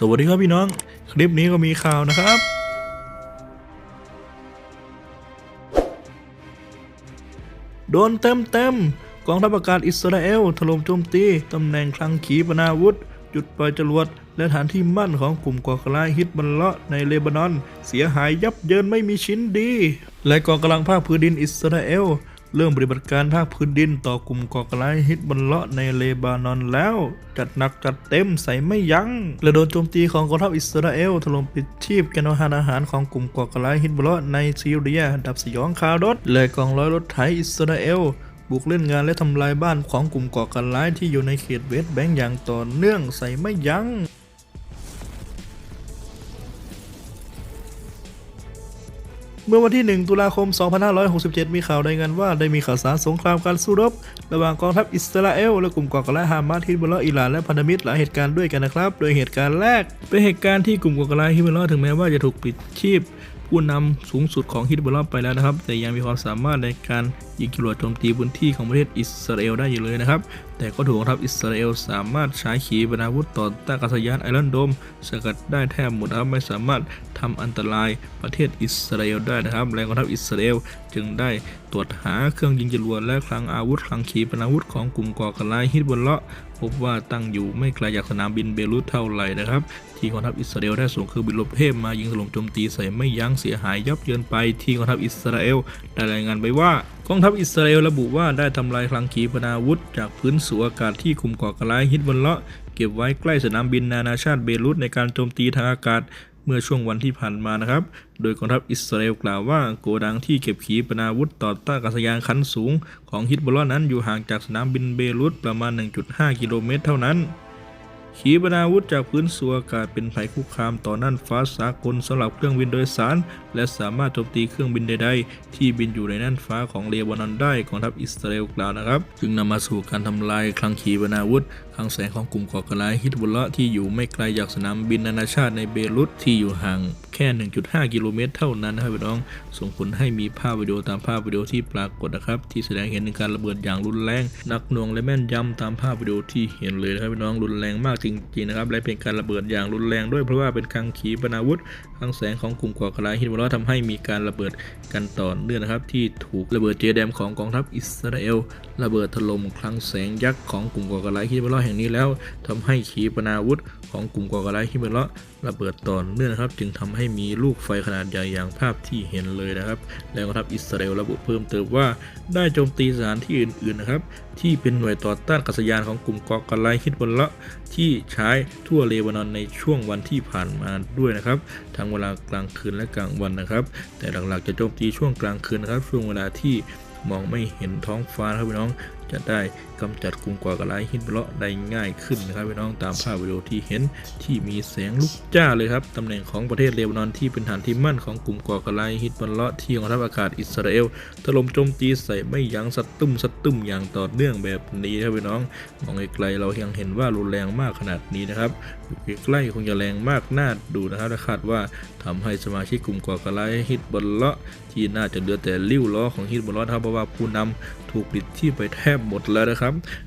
สวัสดีครับพี่น้อง คลิปนี้ก็มีข่าวนะครับ โดนเต็มเต็มๆกองทัพอากาศอิสราเอลถล่มโจมตีตำแหน่งคลังขีปนาวุธ จุดปล่อยจรวด และฐานที่มั่นของกลุ่มก่อการร้ายฮิตบัลเลาะในเลบานอน เสียหายยับเยินไม่มีชิ้นดี และกองกำลังภาคพื้นดินอิสราเอล เริ่มปฏิบัติการภาคพื้นดินต่อกลุ่มก่อการร้ายฮิตบัลเลาะในเลบานอนแล้ว จัดหนักจัดเต็มใส่ไม่ยัง้งและโดนโจมตีของกองทัพอิสราเอลถล่มปิดชีพแกนอาหารอาหารของกลุ่มก่อการร้ายฮิตบัลเลาะในซีเรีย ดับสยองคารถและกองร้อยรถไถอิสราเอลบุกเล่นงานและทำลายบ้านของกลุ่มก่อการร้ายที่อยู่ในเขตเวสต์แบงก์อย่างต่อเนื่องใส่ไม่ยัง้ง เมื่อวันที่ 1 ตุลาคม 2567 มีข่าวรายงานว่าได้มีข่าวสารสงครามการสู้รบ ระหว่างกองทัพอิสราเอลและกลุ่มก่อการร้ายฮามาสฮิบุลลาห์อิหร่านและพันธมิตรหลายเหตุการณ์ด้วยกันนะครับ โดยเหตุการณ์แรก เป็นเหตุการณ์ที่กลุ่มก่อการร้ายฮิบุลลาห์ถึงแม้ว่าจะถูกปิดชีพ ผู้นำสูงสุดของฮิซบุลลาห์ไปแล้วนะครับ แต่ยังมีความสามารถในการยิงจรวดโจมตีพื้นที่ของประเทศอิสราเอลได้อยู่เลยนะครับ แต่ก็ถูกกองทัพอิสราเอลสามารถใช้ขีปนาวุธต่อต้านอากาศยานไอรอนโดมสกัดได้แทบหมดครับไม่สามารถทำอันตรายประเทศอิสราเอลได้นะครับและกองทัพอิสราเอลจึงได้ตรวจหาเครื่องยิงจรวดและคลังอาวุธคลังขีปนาวุธของกลุ่มก่อการร้ายฮิซบุลเลาะห์ พบว่าตั้งอยู่ไม่ไกลจากสนามบินเบรุตเท่าไหร่นะครับ ที่กองทัพอิสราเอลได้ส่งเครื่องบินรบเทพมายิงถล่มโจมตีใส่ไม่ยั้งเสียหายยับเยินไปที่กองทัพอิสราเอลได้รายงานไปว่ากองทัพอิสราเอลระบุว่าได้ทำลายคลังขีปนาวุธ จากพื้นสู่อากาศที่คุมก่อการร้ายฮิตบอลเลาะเก็บไว้ใกล้สนามบินนานาชาติเบรุตในการโจมตีทางอากาศ เมื่อช่วงวันที่ผ่านมานะครับ โดยกองทัพอิสราเอลกล่าวว่าโกดังที่เก็บขีปนาวุธต่อต้านกาศยานขั้นสูง ของฮิตบอลเลาะห์นั้นอยู่ห่างจากสนามบินเบรุตประมาณ 1.5 กิโลเมตรเท่านั้น ขีปนาวุธจากพื้นสู่อากาศเป็นภัยคุกคามต่อน่านฟ้าสากลสำหรับเครื่องบินโดยสาร และสามารถโจมตีเครื่องบินใดๆ ที่บินอยู่ในน่านฟ้าของเลบานอนได้กองทัพอิสราเอลกล่าวนะครับ จึงนำมาสู่การทำลายคลังขีปนาวุธคลังแสงของกลุ่มก่อการร้ายฮิตบุลละที่อยู่ไม่ไกลจากสนามบินนานาชาติในเบรุตที่อยู่ห่างแค่ 1.5 กิโลเมตรเท่านั้นนะครับพี่น้อง ส่งผลให้มีภาพวิดีโอตามภาพวิดีโอที่ปรากฏนะครับ ที่แสดงเห็นการระเบิดอย่างรุนแรง นักหน่วงและแม่นยำตามภาพวิดีโอที่เห็นเลยนะครับพี่น้องรุนแรงมากจริงๆนะครับและเป็นการระเบิดอย่างรุนแรงด้วยเพราะว่าเป็นคลังขีปนาวุธคลังแสงของกลุ่มก่อการร้ายฮิตบุลลาะทำให้มีการระเบิดกันต่อเนื่องนะครับ ที่ถูกระเบิดเจแดมของกองทัพอิสราเอล ระเบิดถล่มคลังแสงยักษ์ของกลุ่มก่อการร้ายฮิตบุลละแห่งนี้แล้วทำให้ขีปนาวุธของกลุ่มก่อการร้ายฮิตบุลละระเบิดต่อเนื่องนะครับ จึงทำให้มีลูกไฟขนาดใหญ่อย่างภาพที่เห็นเลยนะครับ และกองทัพอิสราเอลระบุเพิ่มเติมว่าได้โจมตีสถานที่อื่นๆนะครับที่เป็นหน่วยต่อต้านกัษยานของกลุ่มก่อการร้ายฮิตบุลเลาะที่ใช้ทั่วเลบานอนในช่วงวันที่ผ่านมาด้วยนะครับทั้งเวลากลางคืนและกลางวันนะครับ แต่หลักๆจะโจมตีช่วงกลางคืนนะครับช่วงเวลาที่มองไม่เห็นท้องฟ้าครับพี่น้องจะได้กำจัดกลุ่มก่อการร้ายฮิตบลเลาะได้ง่ายขึ้นนะครับพี่น้องตามภาพวิดีโอที่เห็นที่มีแสงลุกจ้าเลยครับตำแหน่งของประเทศเลบานอนที่เป็นฐานที่มั่นของกลุ่มก่อการร้ายฮิตบลเลาะที่กองทัพอากาศอิสราเอลถล่มโจมตีใส่ไม่ยั้งสะตุ้มสะตุ้มอย่างต่อเนื่องแบบนี้ครับพี่น้องมองไกลๆเรายังเห็นว่ารุนแรงมากขนาดนี้นะครับยู่ใกล้ๆคงจะแรงมากน่าดูนะครับคาดว่าทำให้สมาชิกกลุ่มก่อการร้ายฮิตบลเลาะที่น่าจะเหลือแต่ริ้วล้อของฮิตบลเลาะครับเพราะว่าผู้นำถูกปิดที่ไปแทบหมดแล้วนะครับ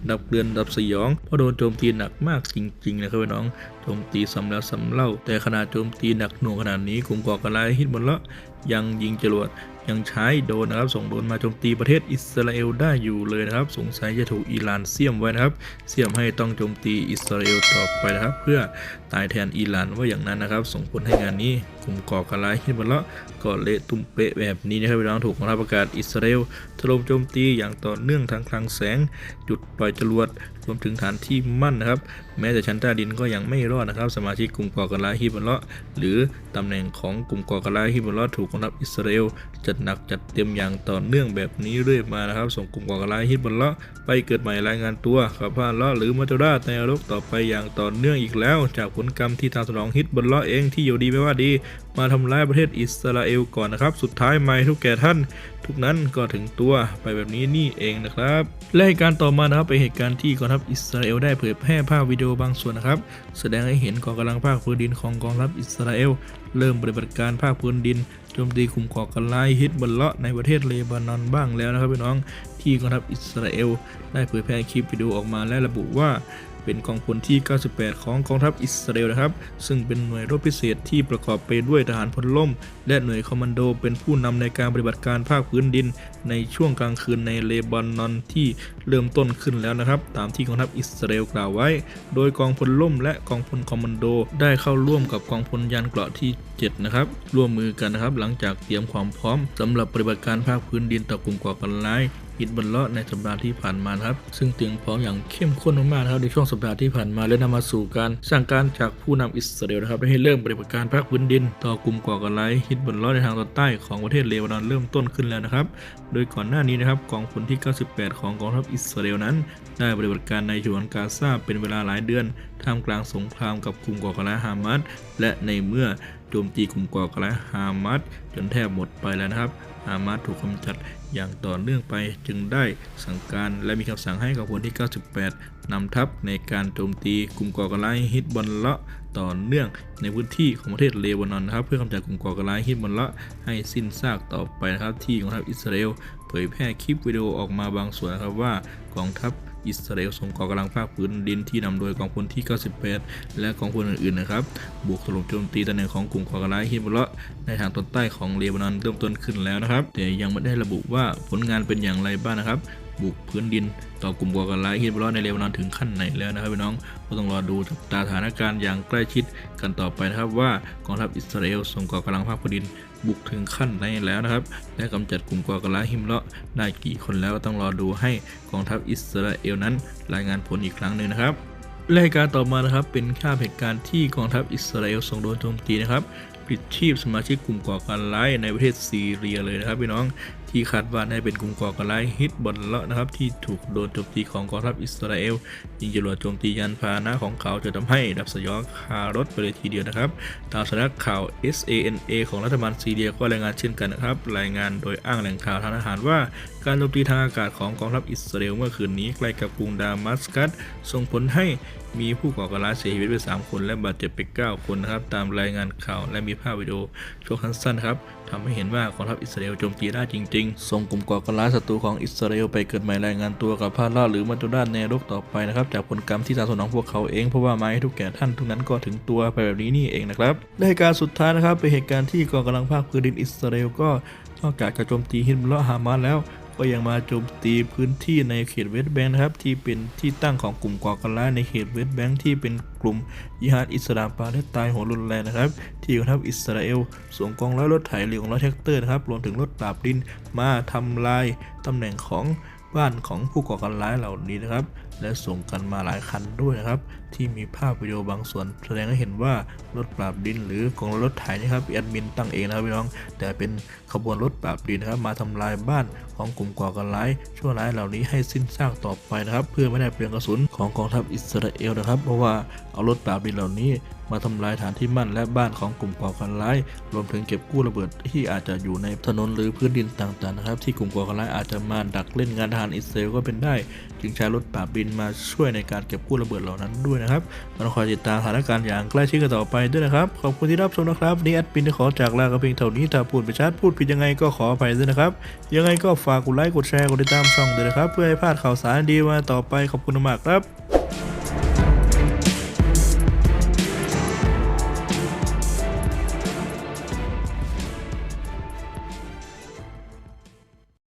ดับเรือนดับสยองเพราะโดนโจมตีหนักมากจริงๆนะครับพี่น้องโจมตีซ้ำแล้วซ้ำเล่า แต่ขนาดโจมตีหนักหน่วงขนาดนี้กลุ่มก่อการร้ายฮิตบอลละยังยิงจรวดยังใช้โดนนะครับส่งโดนมาโจมตีประเทศอิสราเอลได้อยู่เลยนะครับ สงสัยจะถูกอิหร่านเสียมไว้นะครับ เสียมให้ต้องโจมตีอิสราเอลต่อไปนะครับ เพื่อ ตายแทนอิหร่านว่าอย่างนั้นนะครับ ส่งผลให้งานนี้กลุ่มก่อการร้ายฮิซบุลเลาะก็เละตุ้มเปะแบบนี้นะครับพี่น้องถูกกองทัพอากาศอิสราเอลถล่มโจมตีอย่างต่อเนื่องทางคลังแสง จุดปล่อยจรวดรวมถึงฐานที่มั่นนะครับ แม้แต่ชั้นใต้ดินก็ยังไม่รอดนะครับ สมาชิกกลุ่มก่อการร้ายฮิซบุลเลาะหรือตำแหน่งของกลุ่มก่อการร้ายฮิซบุลเลาะถูกกองทัพอิสราเอลจัดหนักจัดเต็มอย่างต่อเนื่องแบบนี้เรื่อยมานะครับ ส่งกลุ่มก่อการร้ายฮิซบุลเลาะไปเกิดใหม่รายงานตัวขับผ่านเลาะหรือมัจจุราในนรกต่อไปอย่างต่อเนื่องอีกแล้วจากลกรรมที่ทางสนองฮิซบุลเลาะเองที่อยู่ดีไม่ว่าดี มาทำร้ายประเทศอิสราเอลก่อนนะครับ สุดท้ายไม่ทุกแก่ท่าน ทุกนั้นก็ถึงตัวไปแบบนี้นี่เองนะครับ และเหตุการณ์ต่อมานะครับเป็นเหตุการณ์ที่กองทัพอิสราเอลได้เผยแพร่ภาพวิดีโอบางส่วนนะครับ แสดงให้เห็นกองกำลังภาคพื้นดินของกองทัพอิสราเอลเริ่มปฏิบัติการภาคพื้นดินโจมตีกลุ่มก่อการร้ายฮิตบัลเลาะในประเทศเลบานอนบ้างแล้วนะครับพี่น้องที่กองทัพอิสราเอลได้เผยแพร่คลิปวิดีโอออกมาและระบุว่า เป็นกองพลที่ 98 ของกองทัพอิสราเอลนะครับ ซึ่งเป็นหน่วยรบพิเศษที่ประกอบไปด้วยทหารพลล่ม และหน่วยคอมมานโดเป็นผู้นำในการปฏิบัติการภาคพื้นดิน ในช่วงกลางคืนในเลบานอนที่เริ่มต้นขึ้นแล้วนะครับ ตามที่กองทัพอิสราเอลกล่าวไว้ โดยกองพลล่ม และกองพลคอมมานโด ได้เข้าร่วมกับกองพลยานเกราะที่ 7 นะครับ ร่วมมือกันนะครับ หลังจากเตรียมความพร้อมสำหรับปฏิบัติการภาคพื้นดินต่อกลุ่มก่อการร้าย ฮิตบัลเลาะในสัปดาห์ที่ผ่านมาครับ ซึ่งเตรียมพร้อมอย่างเข้มข้นมากๆนะครับในช่วงสัปดาห์ที่ผ่านมาและนำมาสู่การสั่งการจากผู้นำอิสราเอลนะครับให้เริ่มปฏิบัติการภาคพื้นดิน ต่อกลุ่มก่อการร้ายฮิตบัลเลาะในทางตอนใต้ของประเทศเลบานอนเริ่มต้นขึ้นแล้วนะครับ โดยก่อนหน้านี้นะครับกองพลที่ 98 ของกองทัพอิสราเอลนั้น ได้ปฏิบัติการในฉนวนกาซาเป็นเวลาหลายเดือนท่ามกลางสงครามกับกลุ่มก่อการร้ายฮามาสและในเมื่อ โจมตีกลุ่มก่อการร้ายฮามาสจนแทบหมดไปแล้วนะครับฮามาสถูกกำจัดอย่างต่อเนื่องไปจึงได้สั่งการและมีคำสั่งให้กองพลที่ 98นำทัพในการโจมตีกลุ่มก่อการร้ายฮิตบอลเลาะต่อเนื่องในพื้นที่ของประเทศเลบานอนนะครับ เพื่อกำจัดกลุ่มก่อการร้ายฮิตบอลเลาะให้สิ้นซากต่อไปนะครับที่กองทัพอิสราเอลเผยแพร่คลิปวิดีโอออกมาบางส่วนนะครับว่ากองทัพ อิสราเอลส่งกองกำลังภาคพื้นดินที่นำโดยกองพลที่ 98 และกองพลอื่นๆนะครับบุกถล่มโจมตีตำแหน่งของกลุ่มก่อการร้ายฮิบลเลาะในทางตอนใต้ของเลบานอนเริ่มต้นขึ้นแล้วนะครับ แต่ยังไม่ได้ระบุว่าผลงานเป็นอย่างไรบ้างนะครับ บุกพื้นดิน ต่อกลุ่มก่อการร้ายฮิตบอลในเลบานอนถึงขั้นไหนแล้วนะครับพี่น้องก็ต้องรอดูตาสถานการณ์อย่างใกล้ชิดกันต่อไปนะครับว่ากองทัพอิสราเอลส่งก่อกำลังภาคพื้นดินบุกถึงขั้นไหนแล้วนะครับ และกำจัดกลุ่มก่อการร้ายฮิมเลาะได้กี่คนแล้วก็ต้องรอดูให้กองทัพอิสราเอลนั้น รายงานผลอีกครั้งหนึ่งนะครับรายการต่อมานะครับเป็นภาพเหตุการณ์ที่กองทัพอิสราเอลส่งโดนโจมตีนะครับปิดชีพสมาชิกกลุ่มก่อการร้ายในประเทศซีเรียเลยนะครับพี่น้อง ที่คาดว่าน่าจะเป็นกลุ่มก่อการร้ายฮิตบอลเลาะนะครับ ที่ถูกโดนโจมตีของกองทัพอิสราเอลยิงจรวดโจมตียานพาหนะของเขาจะทำให้ดับสยองคารถไปเลยทีเดียวนะครับ ตามสำนักข่าว SANA ของรัฐบาลซีเรียก็รายงานเช่นกันนะครับ รายงานโดยอ้างแหล่งข่าวทางทหารว่าการโจมตีทางอากาศของกองทัพอิสราเอลเมื่อคืนนี้ใกล้กับกรุงดามัสกัสส่งผลให้มีผู้ก่อการร้ายเสียชีวิตไป 3 คน และบาดเจ็บไป 9 คนนะครับ ตามรายงานข่าวและมีภาพวิดีโอช่วงสั้นๆครับทำให้เห็นว่ากองทัพอิสราเอลโจมตีได้จริงๆส่งกลุ่มก่อการร้ายศัตรูของอิสราเอลไปเกิดใหม่รายงานตัวกับพาล่าหรือมาจุด้านในโลกต่อไปนะครับจากผลกรรมที่สะสมของพวกเขาเองเพราะว่าไม้ทุกแก่ท่านทุกนั้นก็ถึงตัวไปแบบนี้นี่เองนะครับในเหตุการณ์สุดท้ายนะครับเป็นเหตุการณ์ที่กองกำลังภาคพื้นดินอิสราเอลก็นอกจากจะโจมตีฮิมเลาะฮามาสแล้ว ก็ยังมาโจมตีพื้นที่ในเขตเวสต์แบงค์นะครับ ที่เป็นที่ตั้งของกลุ่มก่อการร้ายในเขตเวสต์แบงค์ที่เป็นกลุ่มยิฮาดอิสลามปาเลสไตน์โหดรุนแรงนะครับ ที่กองทัพอิสราเอลส่งกองร้อยรถไถหรือของร้อยแท็กเตอร์นะครับรวมถึงรถปราบดินมาทำลายตำแหน่งของบ้านของผู้ก่อการร้ายเหล่านี้นะครับ และส่งกันมาหลายคันด้วยนะครับ ที่มีภาพวิดีโอบางส่วน แสดงให้เห็นว่ารถปราบดินหรือกองรถไถนะครับแอดมินตั้งเองนะครับพี่น้อง แต่เป็นขบวนรถปราบดินนะครับมาทำลายบ้านของกลุ่มก่อการร้ายชั่วร้ายเหล่านี้ให้สิ้นซากต่อไปนะครับ เพื่อไม่ได้เปลืองกระสุนของกองทัพอิสราเอลนะครับ เพราะว่าเอารถปราบดินเหล่านี้มาทำลายฐานที่มั่นและบ้านของกลุ่มก่อการร้าย รวมถึงเก็บกู้ระเบิดที่อาจจะอยู่ในถนนหรือพื้นดินต่างๆนะครับ ที่กลุ่มก่อการร้ายอาจจะมาดักเล่นงานทหารอิสราเอลก็เป็นได้ จึงใช้รถปราบดินมาช่วยในการเก็บกู้ระเบิดเหล่านั้นด้วยนะครับเราคอยติดตามสถานการณ์อย่างใกล้ชิดกันต่อไปด้วยนะครับ ขอบคุณที่รับชมนะครับนี่แอดปินขอจากลากระเพียงเท่านี้ถ้าพูดไปชัดพูดผิดยังไงก็ขออภัยด้วยนะครับ ยังไงก็ฝากกดไลค์กดแชร์กดติดตามช่องด้วยนะครับ เพื่อให้พลาดข่าวสารดีมาต่อไปขอบคุณมากครับ